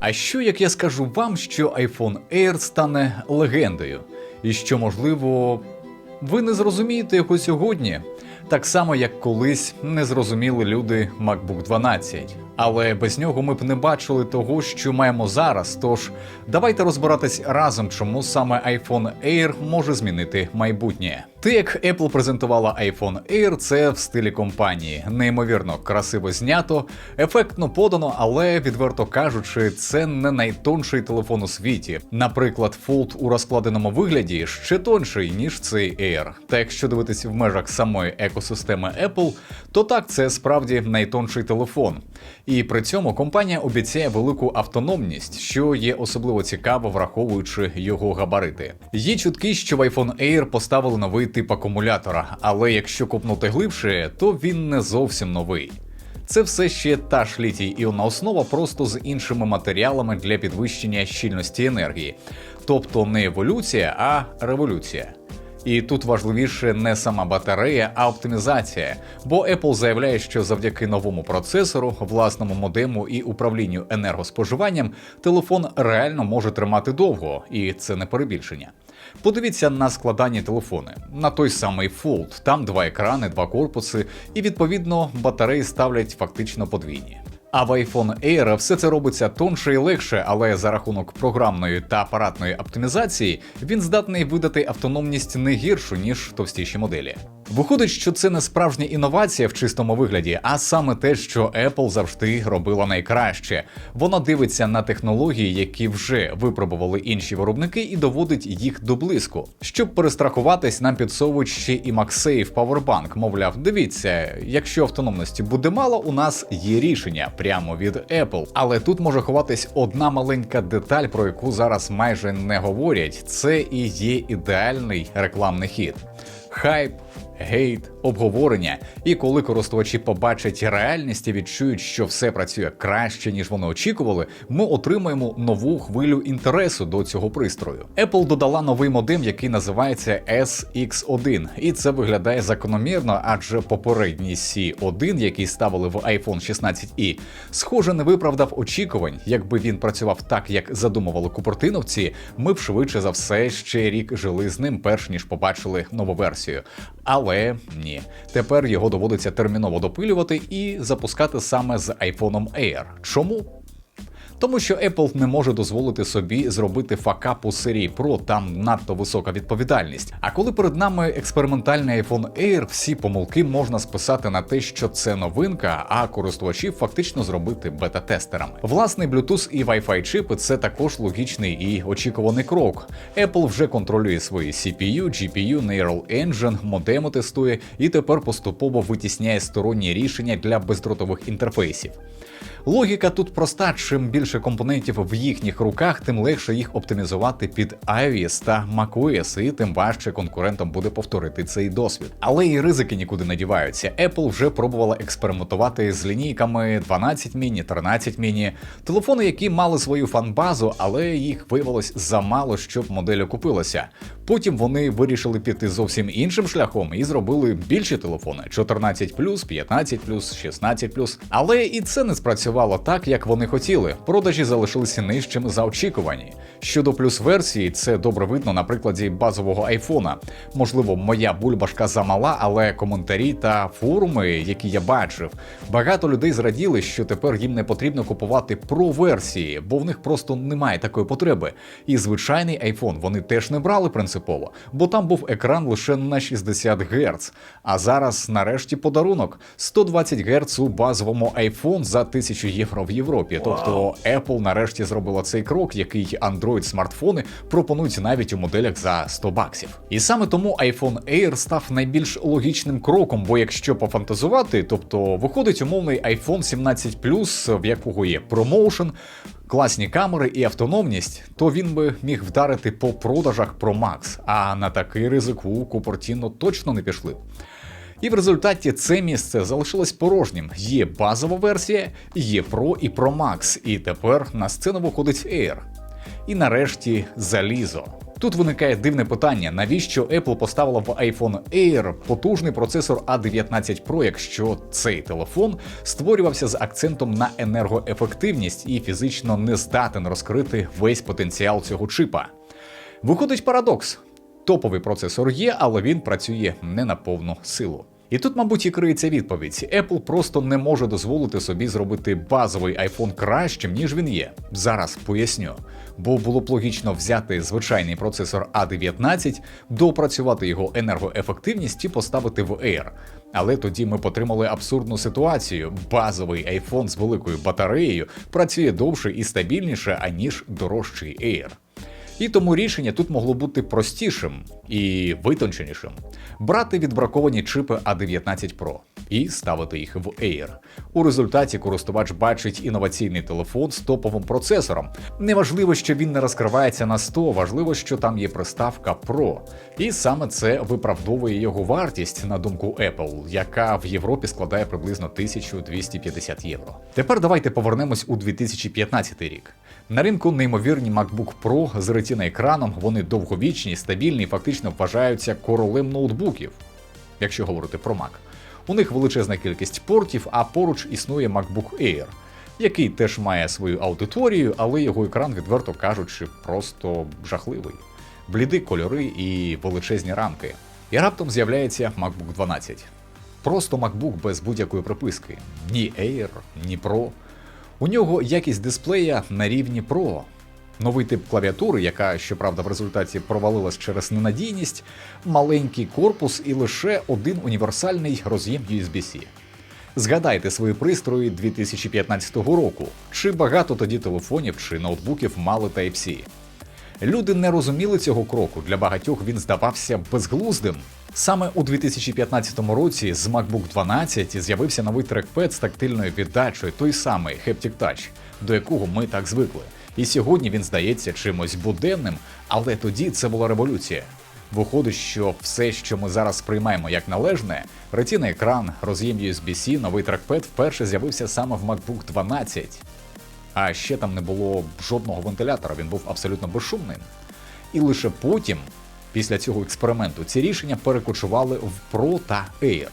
А що як я скажу вам, що iPhone Air стане легендою, і що, можливо, ви не зрозумієте його сьогодні, так само як колись не зрозуміли люди MacBook 12. Але без нього ми б не бачили того, що маємо зараз. Тож давайте розбиратись разом, чому саме iPhone Air може змінити майбутнє. Те, як Apple презентувала iPhone Air, це в стилі компанії. Неймовірно красиво знято, ефектно подано, але відверто кажучи, це не найтонший телефон у світі. Наприклад, Fold у розкладеному вигляді ще тонший, ніж цей Air. Та якщо дивитись в межах самої екосистеми Apple, то так це справді найтонший телефон. І при цьому компанія обіцяє велику автономність, що є особливо цікаво, враховуючи його габарити. Є чутки, що в iPhone Air поставили новий тип акумулятора, але якщо копнути глибше, то він не зовсім новий. Це все ще та ж літій іонна основа, просто з іншими матеріалами для підвищення щільності енергії. Тобто не еволюція, а революція. І тут важливіше не сама батарея, а оптимізація. Бо Apple заявляє, що завдяки новому процесору, власному модему і управлінню енергоспоживанням телефон реально може тримати довго, і це не перебільшення. Подивіться на складані телефони, на той самий Fold, там два екрани, два корпуси, і відповідно батареї ставлять фактично подвійні. А в iPhone Air все це робиться тонше і легше, але за рахунок програмної та апаратної оптимізації він здатний видати автономність не гіршу, ніж товстіші моделі. Виходить, що це не справжня інновація в чистому вигляді, а саме те, що Apple завжди робила найкраще. Вона дивиться на технології, які вже випробували інші виробники, і доводить їх до блиску. Щоб перестрахуватись, нам підсовують ще і MagSafe Powerbank. Мовляв, дивіться, якщо автономності буде мало, у нас є рішення прямо від Apple. Але тут може ховатись одна маленька деталь, про яку зараз майже не говорять. Це і є ідеальний рекламний хід. Хайп, гейт, обговорення. І коли користувачі побачать реальність і відчують, що все працює краще, ніж вони очікували, ми отримаємо нову хвилю інтересу до цього пристрою. Apple додала новий модем, який називається SX1, і це виглядає закономірно, адже попередній C1, який ставили в iPhone 16i, схоже, не виправдав очікувань. Якби він працював так, як задумували купертиновці, ми б швидше за все ще рік жили з ним, перш ніж побачили нову версію. Але ні, тепер його доводиться терміново допилювати і запускати саме з iPhone Air. Чому? Тому що Apple не може дозволити собі зробити факап у серії Pro, там надто висока відповідальність. А коли перед нами експериментальний iPhone Air, всі помилки можна списати на те, що це новинка, а користувачів фактично зробити бета-тестерами. Власний Bluetooth і Wi-Fi чипи це також логічний і очікуваний крок. Apple вже контролює свої CPU, GPU, Neural Engine, модеми тестує і тепер поступово витісняє сторонні рішення для бездротових інтерфейсів. Логіка тут проста: чим більше компонентів в їхніх руках, тим легше їх оптимізувати під iOS та macOS, і тим важче конкурентам буде повторити цей досвід. Але і ризики нікуди не діваються. Apple вже пробувала експериментувати з лінійками 12 міні, 13 міні, телефони, які мали свою фанбазу, але їх виявилось замало, щоб модель окупилася. Потім вони вирішили піти зовсім іншим шляхом і зробили більші телефони: 14 15 16 Але і це не спрацювало так, як вони хотіли. Продажі залишилися нижчим за очікувані. Щодо плюс версії, це добре видно на прикладі базового айфона. Можливо, моя бульбашка замала, але коментарі та форуми, які я бачив, багато людей зраділи, що тепер їм не потрібно купувати про версії, бо в них просто немає такої потреби. І звичайний айфон вони теж не брали принципово, бо там був екран лише на 60 Гц. А зараз, нарешті, подарунок 120 Гц у базовому iPhone за 1000 євро в Європі. Тобто Apple нарешті зробила цей крок, який Android смартфони пропонують навіть у моделях за 100 баксів. І саме тому iPhone Air став найбільш логічним кроком, бо якщо пофантазувати, тобто виходить умовний iPhone 17 в якого є промоушен, класні камери і автономність, то він би міг вдарити по продажах Pro Max, а на такий ризик у Купортіно точно не пішли. І в результаті це місце залишилось порожнім. Є базова версія, є Pro і Pro Max, і тепер на сцену виходить Air. І нарешті залізо. Тут виникає дивне питання: навіщо Apple поставила в iPhone Air потужний процесор A19 Pro, якщо цей телефон створювався з акцентом на енергоефективність і фізично не здатен розкрити весь потенціал цього чипа. Виходить парадокс: топовий процесор є, але він працює не на повну силу. І тут, мабуть, і криється відповідь: Apple просто не може дозволити собі зробити базовий iPhone кращим, ніж він є. Зараз поясню. Бо було б логічно взяти звичайний процесор A19, доопрацювати його енергоефективність і поставити в Air. Але тоді ми отримали абсурдну ситуацію: базовий iPhone з великою батареєю працює довше і стабільніше, аніж дорожчий Air. І тому рішення тут могло бути простішим і витонченішим: брати відбраковані чипи A19 Pro і ставити їх в Air. У результаті користувач бачить інноваційний телефон з топовим процесором. Неважливо, що він не розкривається на 100, важливо, що там є приставка Pro. І саме це виправдовує його вартість, на думку Apple, яка в Європі складає приблизно 1250 євро. Тепер давайте повернемось у 2015 рік. На ринку неймовірні MacBook Pro з retina екраном, вони довговічні, стабільні фактично вважаються королем ноутбуків, якщо говорити про Mac. У них величезна кількість портів, а поруч існує MacBook Air, який теж має свою аудиторію, але його екран, відверто кажучи, просто жахливий. Бліди кольори і величезні рамки. І раптом з'являється MacBook 12. Просто MacBook без будь-якої приписки. Ні Air, ні Pro. У нього якість дисплея на рівні Pro. Новий тип клавіатури, яка, щоправда, в результаті провалилась через ненадійність, маленький корпус і лише один універсальний роз'єм USB-C. Згадайте свої пристрої 2015 року, чи багато тоді телефонів чи ноутбуків мали Type-C. Люди не розуміли цього кроку, для багатьох він здавався безглуздим. Саме у 2015 році з MacBook 12 з'явився новий трекпед з тактильною віддачею, той самий Haptic Touch, до якого ми так звикли. І сьогодні він здається чимось буденним, але тоді це була революція. Виходить, що все, що ми зараз сприймаємо як належне, ретіна екран, роз'єм USB-C, новий трекпед вперше з'явився саме в MacBook 12. А ще там не було жодного вентилятора, він був абсолютно безшумним. І лише потім, після цього експерименту, ці рішення перекочували в Pro та Air.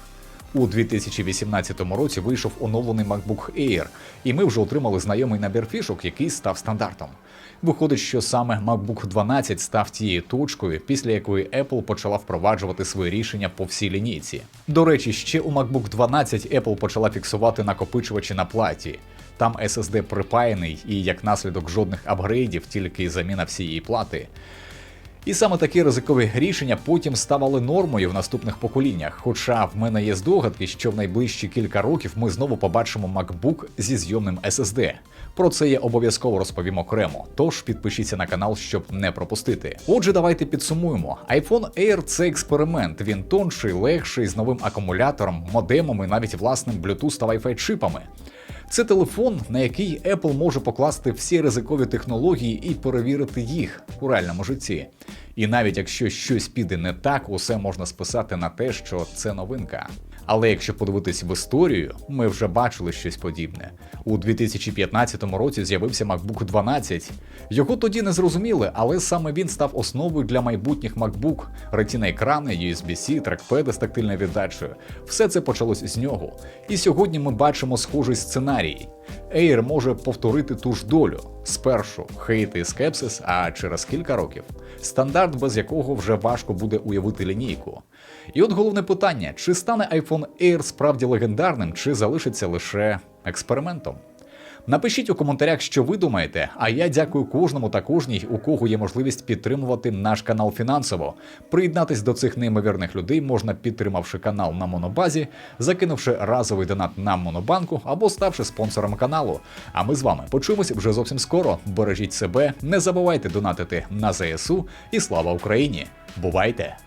У 2018 році вийшов оновлений MacBook Air, і ми вже отримали знайомий набір фішок, який став стандартом. Виходить, що саме MacBook 12 став тією точкою, після якої Apple почала впроваджувати свої рішення по всій лінійці. До речі, ще у MacBook 12 Apple почала фіксувати накопичувачі на платі. Там SSD припаяний і як наслідок жодних апгрейдів, тільки заміна всієї плати. І саме такі ризикові рішення потім ставали нормою в наступних поколіннях. Хоча в мене є здогадки, що в найближчі кілька років ми знову побачимо MacBook зі зйомним SSD. Про це я обов'язково розповім окремо. Тож підпишіться на канал, щоб не пропустити. Отже, давайте підсумуємо. iPhone Air це експеримент. Він тонший, легший, з новим акумулятором, модемом і навіть власним Bluetooth та Wi-Fi чипами. Це телефон, на який Apple може покласти всі ризикові технології і перевірити їх у реальному житті. І навіть якщо щось піде не так, усе можна списати на те, що це новинка. Але якщо подивитись в історію, ми вже бачили щось подібне. У 2015 році з'явився MacBook 12. Його тоді не зрозуміли, але саме він став основою для майбутніх MacBook, ретіна екрани, USB-C, трекпеди з тактильною віддачею. Все це почалось з нього. І сьогодні ми бачимо схожий сценарій. Air може повторити ту ж долю. Спершу хейти і скепсис, а через кілька років стандарт, без якого вже важко буде уявити лінійку. І от головне питання: чи стане iPhone Air справді легендарним, чи залишиться лише експериментом? Напишіть у коментарях, що ви думаєте. А я дякую кожному та кожній, у кого є можливість підтримувати наш канал фінансово. Приєднатись до цих неймовірних людей можна підтримавши канал на Монобазі, закинувши разовий донат на Монобанку або ставши спонсором каналу. А ми з вами почуємось вже зовсім скоро. Бережіть себе, не забувайте донатити на ЗСУ і слава Україні! Бувайте!